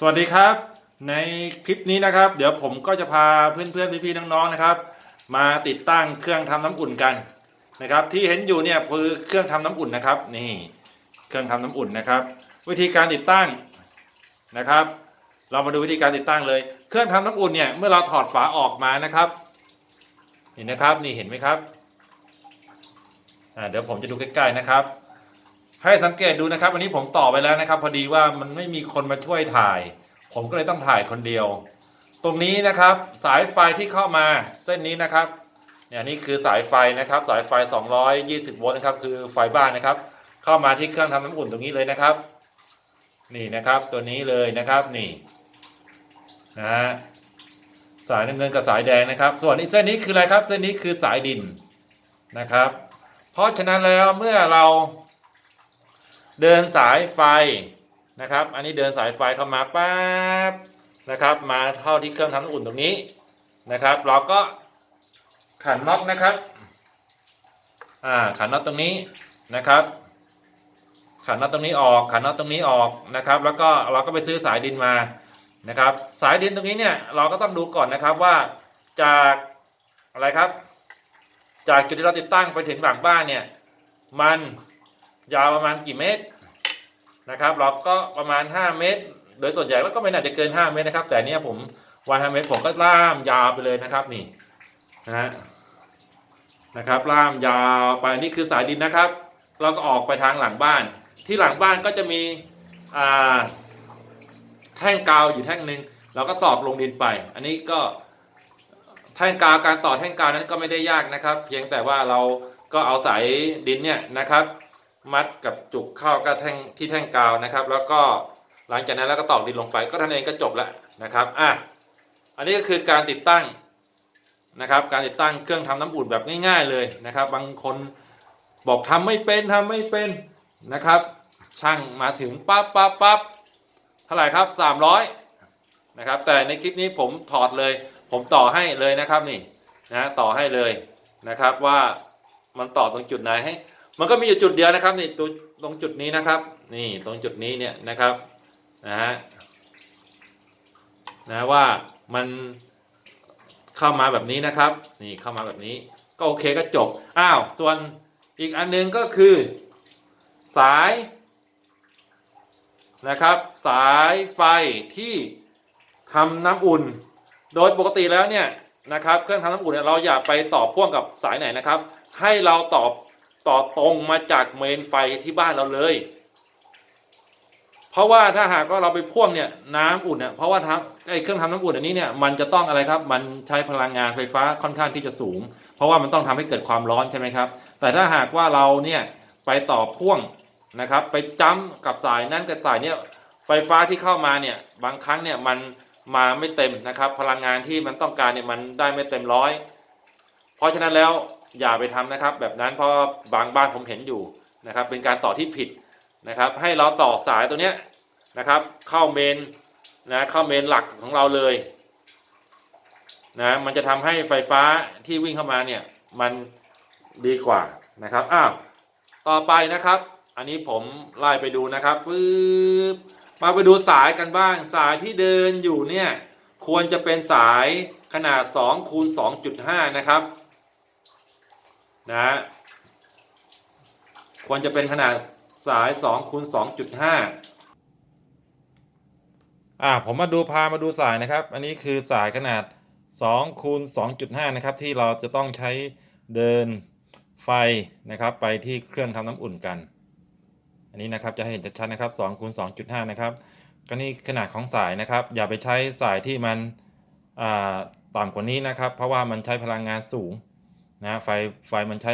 สวัสดีครับ ในคลิปนี้นะครับ เดี๋ยวผมก็จะพาเพื่อนๆพี่ๆน้องๆนะครับ มาติดตั้งเครื่องทำน้ำอุ่นกันนะครับ ที่เห็นอยู่เนี่ยคือเครื่องทำน้ำอุ่นนะครับ นี่เครื่องทำน้ำอุ่นนะครับ วิธีการติดตั้งนะครับ เรามาดูวิธีการติดตั้งเลย เครื่องทำน้ำอุ่นเนี่ยเมื่อเราถอดฝาออกมานะครับนี่นะครับนี่เห็นไหมครับเดี๋ยวผมจะดูใกล้ๆนะครับ ให้สังเกตดูนะครับอันนี้ผมต่อไปแล้วนะครับ พอดีว่ามันไม่มีคนมาช่วยถ่าย ผมก็เลยต้องถ่ายคนเดียว ตรงนี้นะครับ สายไฟที่เข้ามาเส้นนี้นะครับเนี่ยนี่คือสายไฟนะครับ สายไฟ 220 โวลต์นะครับ คือไฟบ้านนะครับ เข้ามาที่เครื่องทำน้ำอุ่นตรงนี้เลยนะครับ นี่นะครับ ตัวนี้เลยนะครับ นี่นะฮะสายน้ำเงินกับสายแดงนะครับ ส่วนอีกเส้นนี้คืออะไรครับ เส้นนี้คือสายดินนะครับ เพราะฉะนั้นแล้วเมื่อเรา เดินสายไฟนะครับ อันนี้เดินสายไฟเข้ามาปั๊บนะครับ มาเข้าที่เครื่องทำน้ำอุ่นตรงนี้นะครับ เราก็ขันน็อตนะครับอ่าขันน็อตตรงนี้นะครับ ขันน็อตตรงนี้ออก ขันน็อตตรงนี้ออกนะครับ แล้วก็เราก็ไปซื้อสายดินมานะครับ สายดินตรงนี้เนี่ยเราก็ต้องดูก่อนนะครับว่าจากอะไรครับ จากจุดที่เราติดตั้งไปถึงหลังบ้านเนี่ยมัน ยาวประมาณกี่เมตรนะครับเราก็ประมาณ 5 เมตร โดยส่วนใหญ่แล้วก็ไม่น่าจะเกิน 5 เมตรนะครับ แต่เนี้ยผมวาง5เมตรผมก็ล่ามยาวไปเลยนะครับนี่นะฮะนะครับล่ามยาวไปนี่คือสายดินนะครับ เราก็ออกไปทางหลังบ้าน ที่หลังบ้านก็จะมีอ่าแท่งกาวอยู่แท่งหนึ่งเราก็ตอกลงดินไป อันนี้ก็แท่งกาวการต่อแท่งกาวนั้นก็ไม่ได้ยากนะครับ เพียงแต่ว่าเราก็เอาสายดินเนี่ยนะครับ มัดกับจุกเข้ากับแท่งที่แท่งกาวนะครับ แล้วก็หลังจากนั้นแล้วก็ตอกดินลงไปก็ท่านเองก็จบแล้วนะครับอะอันนี้ก็คือการติดตั้งนะครับ การติดตั้งเครื่องทำน้ำอุ่นแบบง่าย ๆเลยนะครับ บางคนบอกทำไม่เป็นทำไม่เป็นนะครับ ช่างมาถึงปั๊บปั๊บปั๊บเท่าไหร่ครับ 300นะครับ แต่ในคลิปนี้ผมถอดเลย ผมต่อให้เลยนะครับนี่นะต่อให้เลยนะครับว่ามันต่อตรงจุดไหนให้ มันก็มีอยู่จุดเดียวนะครับนี่ตตรงจุดนี้นะครับ นี่ตรงจุดนี้เนี่ยนะครับนะฮะนะว่ามันเข้ามาแบบนี้นะครับ นี่เข้ามาแบบนี้ ก็โอเคก็จบอ้าวส่วนอีกอันหนึงก็คือ สายนะครับ สายไฟที่ทำน้ำอุ่น โดยปกติแล้วเนี่ยนะครับ เครื่องทำน้ำอุ่นเนี่ยเราอย่าไปต่อพ่วงกับสายไหนนะครับ ให้เราต่อ ต่อตรงมาจากเมนไฟที่บ้านเราเลย เพราะว่าถ้าหากว่าเราไปพ่วงเนี่ยน้ำอุ่นเนี่ยเพราะว่าทำไอ้เครื่องทำน้ำอุ่นอันนี้เนี่ยมันจะต้องอะไรครับ มันใช้พลังงานไฟฟ้าค่อนข้างที่จะสูง เพราะว่ามันต้องทำให้เกิดความร้อนใช่ไหมครับ แต่ถ้าหากว่าเราเนี่ยไปต่อพ่วงนะครับ ไปจ้ำกับสายนั้นกับสายเนี่ยไฟฟ้าที่เข้ามาเนี่ยบางครั้งเนี่ยมันมาไม่เต็มนะครับ พลังงานที่มันต้องการเนี่ยมันได้ไม่เต็มร้อย เพราะฉะนั้นแล้ว อย่าไปทำนะครับ แบบนั้นเพราะบางบ้านผมเห็นอยู่นะครับ เป็นการต่อที่ผิดนะครับ ให้เราต่อสายตัวเนี้ยนะครับ เข้าเมนนะเข้าเมนหลักของเราเลยนะมันจะทำให้ไฟฟ้าที่วิ่งเข้ามาเนี่ยมันดีกว่านะครับอ้าวต่อไปนะครับ อันนี้ผมไล่ไปดูนะครับปึ๊บมาไปดูสายกันบ้าง สายที่เดินอยู่เนี่ยควรจะเป็นสายขนาด2คูณ2.5 นะครับ นะ ควรจะเป็นขนาดสาย2คูณ2.5อ่าผมมาดูพามาดูสายนะครับ อันนี้คือสายขนาด2คูณ2.5 นะครับ ที่เราจะต้องใช้เดินไฟนะครับ ไปที่เครื่องทำน้ำอุ่นกัน อันนี้นะครับจะให้เห็นชัดๆนะครับ2คูณ2.5 นะครับ ก็นี่ขนาดของสายนะครับ อย่าไปใช้สายที่มันต่ำกว่านี้นะครับ เพราะว่ามันใช้พลังงานสูง นะไฟไฟมันใช้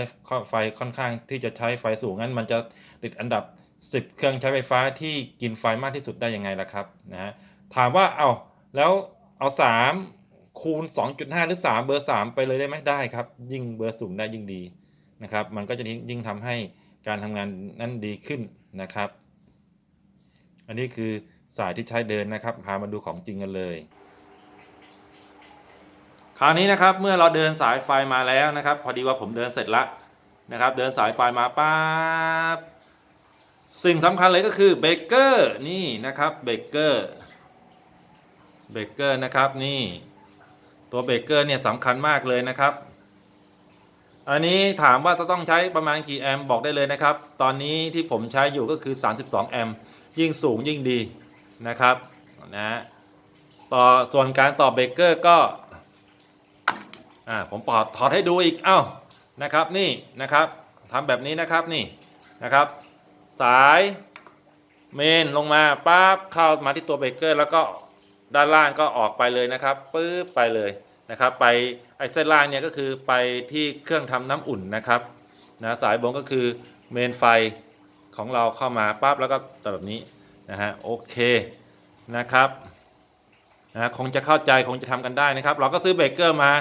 ไฟค่อนข้างที่จะใช้ไฟสูงงั้น มันจะติดอันดับ 10 เครื่องใช้ไฟฟ้าที่กินไฟมากที่สุดได้ยังไงล่ะครับนะฮะถามว่าเอาแล้วเอา 3 คูณ 2.5 หรือ 3 เบอร์ 3 ไปเลยได้ไหมได้ครับ ยิ่งเบอร์สูงได้ยิ่งดีนะครับมันก็จะยิ่งทำให้การทำงานนั้นดีขึ้นนะครับ อันนี้คือสายที่ใช้เดินนะครับพามาดูของจริงกันเลย ราวนี้นะครับเมื่อเราเดินสายไฟมาแล้วนะครับ พอดีว่าผมเดินเสร็จแล้วนะครับ เดินสายไฟมาปั๊บสิ่งสำคัญเลยก็คือเบรกเกอร์นี่นะครับเบรกเกอร์เบรกเกอร์นะครับนี่ตัวเบรกเกอร์เนี่ยสำคัญมากเลยนะครับ อันนี้ถามว่าจะต้องใช้ประมาณกี่แอมป์บอกได้เลยนะครับ ตอนนี้ที่ผมใช้อยู่ก็คือ 32 แอมป์ยิ่งสูงยิ่งดีนะครับนะฮะต่อส่วนการต่อเบรกเกอร์ก็ อ่าผมปอดถอดให้ดูอีกเอ้านะครับนี่นะครับทำแบบนี้นะครับนี่นะครับ สายเมนลงมาปั๊บเข้ามาที่ตัวเบรกเกอร์ แล้วก็ด้านล่างก็ออกไปเลยนะครับปื๊บไปเลยนะครับ ไปไอ้เส้นล่างเนี่ยก็คือไปที่เครื่องทำน้ำอุ่นนะครับนะสายบนก็คือเมนไฟของเราเข้ามาปั๊บแล้วก็แบบนี้นะฮะโอเคนะครับนะคงจะเข้าใจคงจะทำกันได้นะครับ เราก็ซื้อเบรกเกอร์มา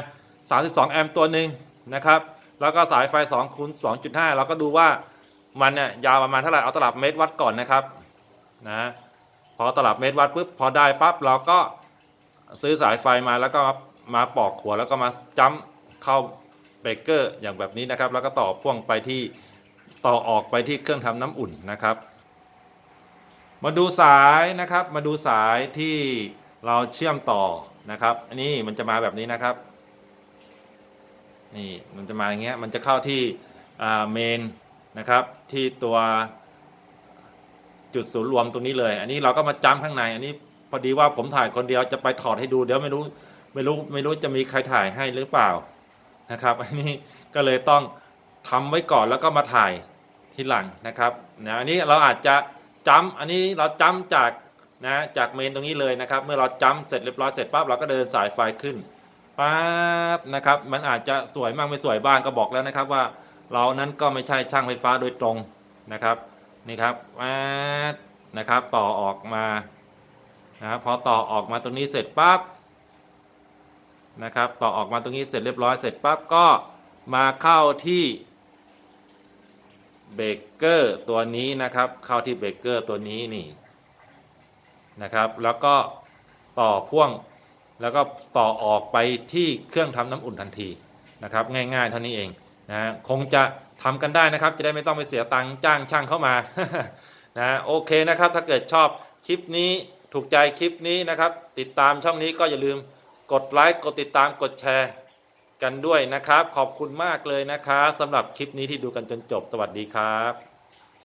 32 แอมป์ตัวหนึ่งนะครับ แล้วก็สายไฟ2คูณ2.5 เราก็ดูว่ามันเนี่ยยาวประมาณเท่าไหร่ เอาตลับเมตรวัดก่อนนะครับนะพอตลับเมตรวัดปุ๊บพอได้ปั๊บเราก็ซื้อสายไฟมาแล้วก็มามาปอกขัวแล้วก็มาจ้ำเข้าเบรกเกอร์อย่างแบบนี้นะครับ แล้วก็ต่อพ่วงไปที่ต่อออกไปที่เครื่องทำน้ำอุ่นนะครับ มาดูสายนะครับ มาดูสายที่เราเชื่อมต่อนะครับ อันนี้มันจะมาแบบนี้นะครับ นี่มันจะมาอย่างเงี้ยมันจะเข้าที่เมนนะครับที่ตัวจุดศูนย์รวมตรงนี้เลย อันนี้เราก็มาจำข้างใน อันนี้พอดีว่าผมถ่ายคนเดียวจะไปถอดให้ดูเดี๋ยวไม่รู้ไม่รู้ไม่รู้จะมีใครถ่ายให้หรือเปล่านะครับ อันนี้ก็เลยต้องทำไว้ก่อนแล้วก็มาถ่ายทีหลังนะครับนะอันนี้เราอาจจะจำอันนี้เราจำจากนะจากเมนตรงนี้เลยนะครับ เมื่อเราจำเสร็จเรียบร้อยเสร็จปั๊บเราก็เดินสายไฟขึ้น ปั๊บนะครับ มันอาจจะสวยมากไม่สวยบ้างก็บอกแล้วนะครับว่าเรานั้นก็ไม่ใช่ช่างไฟฟ้าโดยตรงนะครับนี่ครับปั๊บนะครับต่อออกมานะครับพอต่อออกมาตรงนี้เสร็จปั๊บนะครับ ต่อออกมาตรงนี้เสร็จเรียบร้อยเสร็จปั๊บก็มาเข้าที่เบเกอร์ตัวนี้นะครับ เข้าที่เบเกอร์ตัวนี้นี่นะครับ แล้วก็ต่อพ่วง แล้วก็ต่อออกไปที่เครื่องทำน้ำอุ่นทันทีนะครับ ง่ายๆเท่านี้เองนะคงจะทำกันได้นะครับ จะได้ไม่ต้องไปเสียตังค์จ้างช่างเข้ามานะโอเคนะครับ ถ้าเกิดชอบคลิปนี้ถูกใจคลิปนี้นะครับ ติดตามช่องนี้ก็อย่าลืมกดไลค์กดติดตามกดแชร์กันด้วยนะครับ ขอบคุณมากเลยนะครับสำหรับคลิปนี้ที่ดูกันจนจบสวัสดีครับ